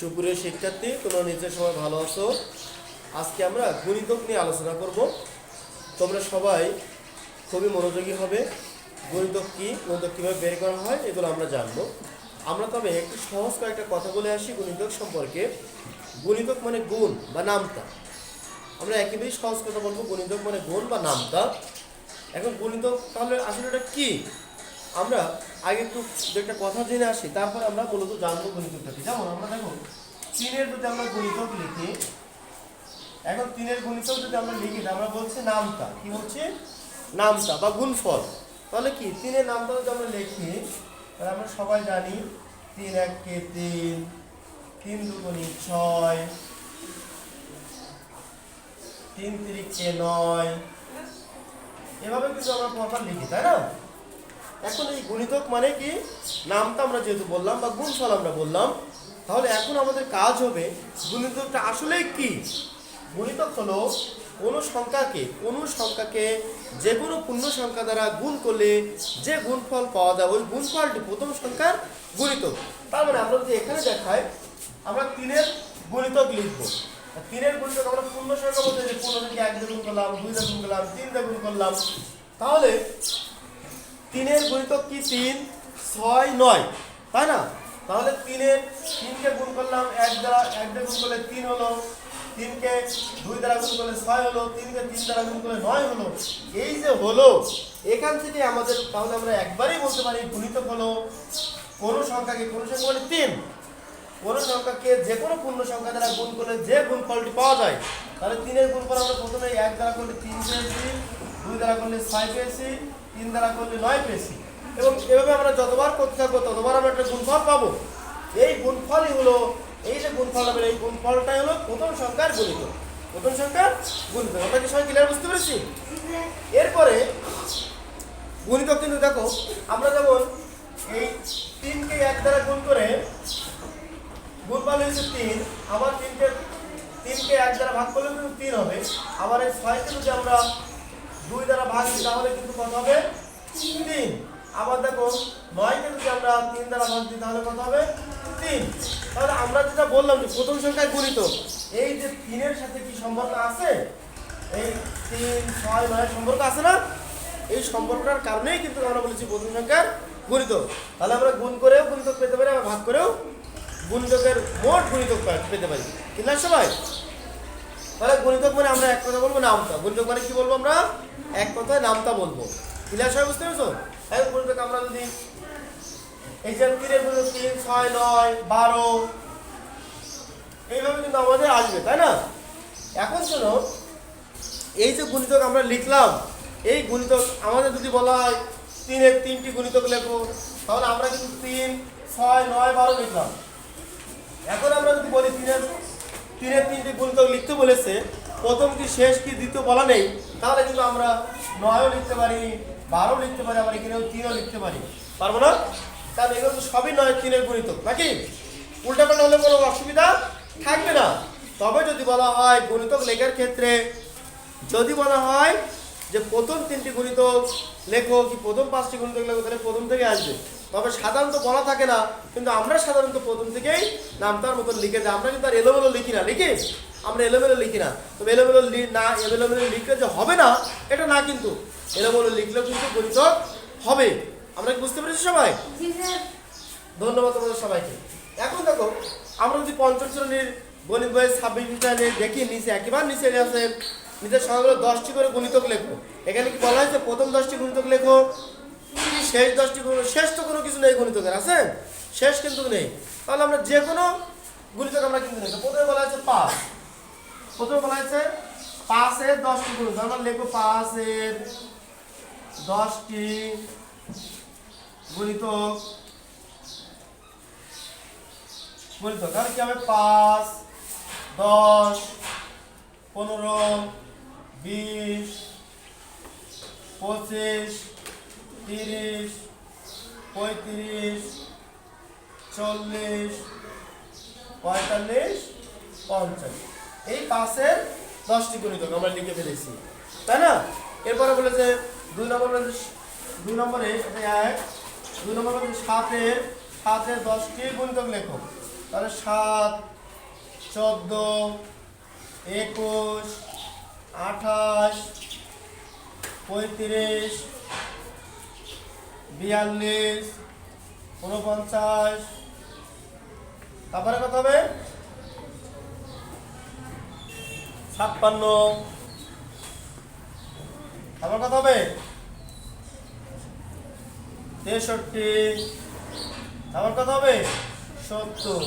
সুপ্রিয় শিক্ষার্থী, তোমরা নিজের সময় ভালো আছো। আজকে আমরা গণিতক নিয়ে আলোচনা করব। তোমরা সবাই খুবই মনোযোগী হবে। গণিতক কী, গণিতক কীভাবে বের করা হয়, এগুলো আমরা জানব। আমরা তবে একটু সহজ কয়েকটা কথা বলে আসি গণিতক সম্পর্কে। গণিতক মানে গুণ বা নামতা। আমরা একেবারেই সহজ কথা বলব, গণিতক মানে গুণ বা নামতা। এখন গণিতক তাহলে আসলে এটা কী? আমরা আগে একটু একটা কথা জেনে আসি, তারপর আমরা মূলত জানব গণিতকটা কি। যেমন আমরা দেখো, তিনের যদি আমরা গণিতক লিখি, এখন তিনের গণিতক যদি আমরা লিখি আমরা বলছি নামতা। কি হচ্ছে? নামতা বা গুণফল। তাহলে কি? তিনের নামতা যদি আমরা লিখি, তাহলে আমরা সবাই জানি তিন এককে তিন তিন দুগুণি ছয়, তিন তিরিখকে নয়। এভাবে কিন্তু আমরা প্রপার লিখি, তাই না? এখন এই গুণিতক মানে কি? নামটা আমরা যেহেতু বললাম বা গুণফল আমরা বললাম, তাহলে এখন আমাদের কাজ হবে গুণিতকটা আসলে কি? গুণিতক হলো কোনো সংখ্যাকে কোনো সংখ্যাকে যে কোনো পূর্ণ সংখ্যা দ্বারা গুণ করলে যে গুণফল পাওয়া যায়, ওই গুণফলটি প্রথম সংখ্যার গুণিতক। তার মানে আমরা যদি এখানে দেখাই, আমরা তিনের গুণিতক লিখব। তিনের গুণিতক আমরা পূর্ণ সংখ্যা বলতে যে পূর্ণ থেকে এক গুণ করলাম, দুই গুণ করলাম, তিন গুণ করলাম। তাহলে তিনের গুণিতক কি তিন? ছয়, নয়। তাই না? তাহলে তিনের তিনকে গুণ করলাম এক দ্বারা এক দিয়ে গুণ করলে তিন হলো। তিনকে দুই দ্বারা গুণ করলে ছয় হলো। তিনকে তিন দ্বারা গুণ করলে নয় হলো। এই যে হলো, এখান থেকে আমাদের তাহলে আমরা একবারেই বলতে পারি গুণিতক হলো কোনো সংখ্যাকে কোনো সংখ্যা মানে তিন। কোনো সংখ্যাকে যে কোনো পূর্ণ সংখ্যা দ্বারা গুণ করলে যে গুণফলটি পাওয়া যায়, তাহলে তিনের গুণফল আমরা প্রথমে এক দ্বারা করলে তিন পেয়েছি, দুই দ্বারা করলে ছয় পেয়েছি তিন দ্বারা করলে নয় পেয়েছি। এবং এভাবে আমরা যতবার করতে থাকব, ততবার আমরা একটা গুণফল পাবো। এই গুণফলই হলো, এই যে গুণফল হবে, এই গুণফলটাই হলো প্রথম সংখ্যার গুণিত। প্রথম সংখ্যার গুণিত। আমরা কি সবাই ক্লিয়ার বুঝতে পেরেছি? এরপরে গুণিতক কিন্তু দেখো, আমরা যেমন এই তিনকে এক দ্বারা গুণ করে গুণফল হয়েছে তিন, আবার তিনকে তিনকে এক দ্বারা ভাগ করলে কিন্তু তিন হবে। আবার এই ছয়কে যদি আমরা দুই দ্বারা দিই তাহলে কিন্তু কত হবে? তিন আবার দেখো নয়কে যদি আমরা তিন দ্বারা ভাগ দিই, তাহলে কত হবে? তিন। তাহলে আমরা যেটা বললাম যে প্রথম সংখ্যায় গুণিত। এই যে তিনের সাথে কি সম্পর্ক আছে? এই তিন, ছয় নয় সম্পর্ক আছে না? এই সম্পর্কটার কারণেই কিন্তু আমরা বলেছি প্রথম সংখ্যার গুণিত। তাহলে আমরা গুণ করেও গুণিতক পেতে পারি, আবার ভাগ করেও গুণিতকের মোট গুণিতক পেতে পারি। কিনা সবাই? তাহলে গুণিতক মানে আমরা এক কথা বলব, নামতা। গুণিতক মানে কি বলব আমরা? এক কথায় নামতা বলব। ক্লিয়ার সবাই বুঝতে পেরেছ? এখন গুণিতক আমরা যদি এই যে তিনের তিন, ছয়, নয়, বারো, এইভাবে কিন্তু আমাদের আসবে, তাই না? এখন শোনো, এই যে গুণিতক আমরা লিখলাম, এই গুণিতক আমাদের যদি বলা হয় তিনের তিনটি গুণিতক লেখো, তাহলে আমরা কিন্তু তিন, ছয়, নয়, বারো লিখলাম। এখন আমরা যদি বলি তিনের তিনের তিনটি গুণিতক লিখতে বলেছে, প্রথম কি শেষ কি দ্বিতীয় বলা নেই, তাহলে কিন্তু আমরা নয়ও লিখতে পারি বারো লিখতে পারি, আবার এখানেও তিনও লিখতে পারি। পারব না? কারণ এগুলো তো সবই নয়, তিনের গুণিতক নাকি? উল্টাপাল্টা হলে কোনো অসুবিধা থাকবে না। তবে যদি বলা হয় গুণিতক লেখার ক্ষেত্রে, যদি বলা হয় যে প্রথম তিনটি গুণিতক লেখো, কি প্রথম পাঁচটি গুণিতক লেখো, তাহলে প্রথম থেকে আসবে। তবে সাধারণত বলা থাকে না কিন্তু আমরা সাধারণত প্রথম থেকেই নামটার মতন লিখে যাই আমরা কিন্তু আর এলোমেলো লিখি না লিখি আমরা এলোমেলো লিখি না। তবে এলোমেলো না এলোমেলো লিখলে যে হবে না এটা না কিন্তু। এলোমেলো লিখলেও কিন্তু গণিতক হবে। আমরা কি বুঝতে পেরেছি সবাই? ধন্যবাদ তোমাদের সবাইকে। এখন দেখো আমরা যদি পঞ্চম শ্রেণির গণিত বইয়ের ছাব্বিশ মিটারে দেখি নিচে একেবারে নিচে আছে নিচের সংখ্যাগুলো দশটি করে গণিতক লেখো। এখানে কি বলা হয়েছে? প্রথম দশটি গণিতক লেখো। শেষ দশটি গুণ শেষ তো কোনো কিছু নেই গুণিতকের আছে? শেষ কিন্তু নেই। তাহলে আমরা যে কোনো গুণিতক আমরা কিন্তু নেই। প্রথমে বলা হয়েছে পাঁচ। প্রথমে বলা হয়েছে পাঁচের দশটি গুণিতক আমরা লেখো পাঁচের দশটি গুণিতক গুণিতক তাহলে কি হবে? পাঁচ, দশ, পনেরো, বিশ, পঁচিশ তিরিশ, পঁয়ত্রিশ, চল্লিশ, পঁয়তাল্লিশ, পঞ্চাশ। এই পাঁচের দশটি গুণিতক আমরা লিখে ফেলেছি। তাই না? এরপরে বলেছে দুই নম্বর দুই নম্বরে এক, দুই নম্বর সাতের সাতের দশটি গুণিতক লেখো তাহলে সাত, চোদ্দ, একুশ, আঠাশ, পঁয়ত্রিশ বিয়াল্লিশ উনপঞ্চাশ তারপরে কত হবে? ছাপ্পান্ন। তারপর কত হবে? তেষট্টি। তারপর কত হবে? সত্তর।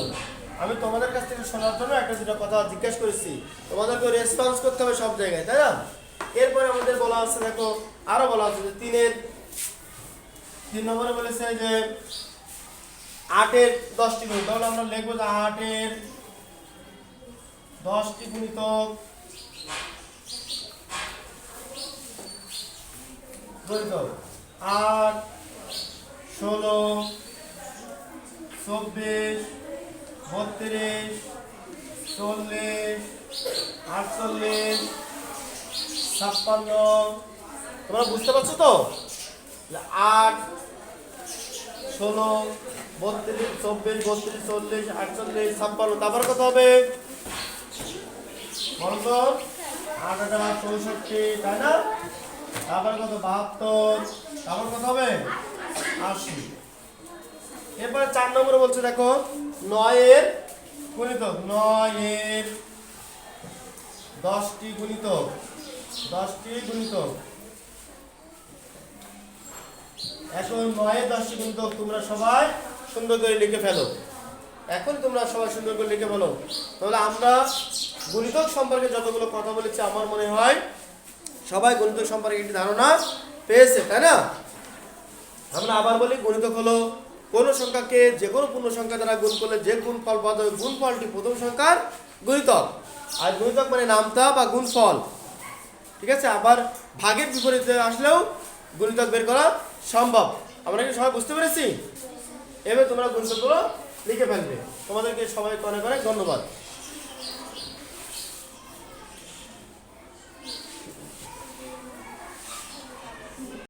আমি তোমাদের কাছ থেকে শোনার জন্য একটা দুটো কথা জিজ্ঞেস করেছি। তোমাদেরকে রেসপন্স করতে হবে সব জায়গায়, তাই না? এরপরে আমাদের বলা আছে, দেখো, আরও বলা আছে যে তিনের তিন নম্বরে বলেছে যে আটের দশটি গুণ তাহলে আমরা লিখব যে আটের দশটি গুণিত গুণিতক আট, ষোলো, চব্বিশ, বত্রিশ, চল্লিশ, আটচল্লিশ, ছাপ্পান্ন। তোমরা বুঝতে পারছ তো? আট ষোলো, বত্রিশ, চব্বিশ, বত্রিশ, চল্লিশ, আটচল্লিশ, ছাপ্পান্ন। তারপর কত হবে? বলো তো আট আটা চৌষট্টি, তাই না? তারপর কত? বাহাত্তর। তারপর কত হবে? আশি। এরপরে চার নম্বরে বলছে, দেখো, নয়ের গুণিতক নয়ের দশটি গুণিতক দশটি গুণিতক এখন নয়ের দশটি গুণিতক তোমরা সবাই সুন্দর করে লিখে ফেলো। এখন তোমরা সবাই সুন্দর করে লিখে ফেলো তাহলে আমরা গুণিতক সম্পর্কে যতগুলো কথা বলেছি, আমার মনে হয় সবাই গণিত সম্পর্কে একটি ধারণা পেয়েছে, তাই না? আমরা আবার বলি, গণিতক হলো কোনো সংখ্যাকে যে কোনো পূর্ণ সংখ্যা দ্বারা গুণ করলে যে গুণ ফল পাওয়া যাবে গুণ ফলটি প্রথম সংখ্যার গুণিতক। আর গুণিতক মানে নামতা বা গুণফল। ঠিক আছে? আবার ভাগের বিপরীতে আসলেও গুণিতক বের করা সম্ভব। আমরা কি সবাই বুঝতে পেরেছি? এবার তোমরা গুণিতকগুলো লিখে ফেলবে। তোমাদেরকে সবাইকে অনেক অনেক ধন্যবাদ।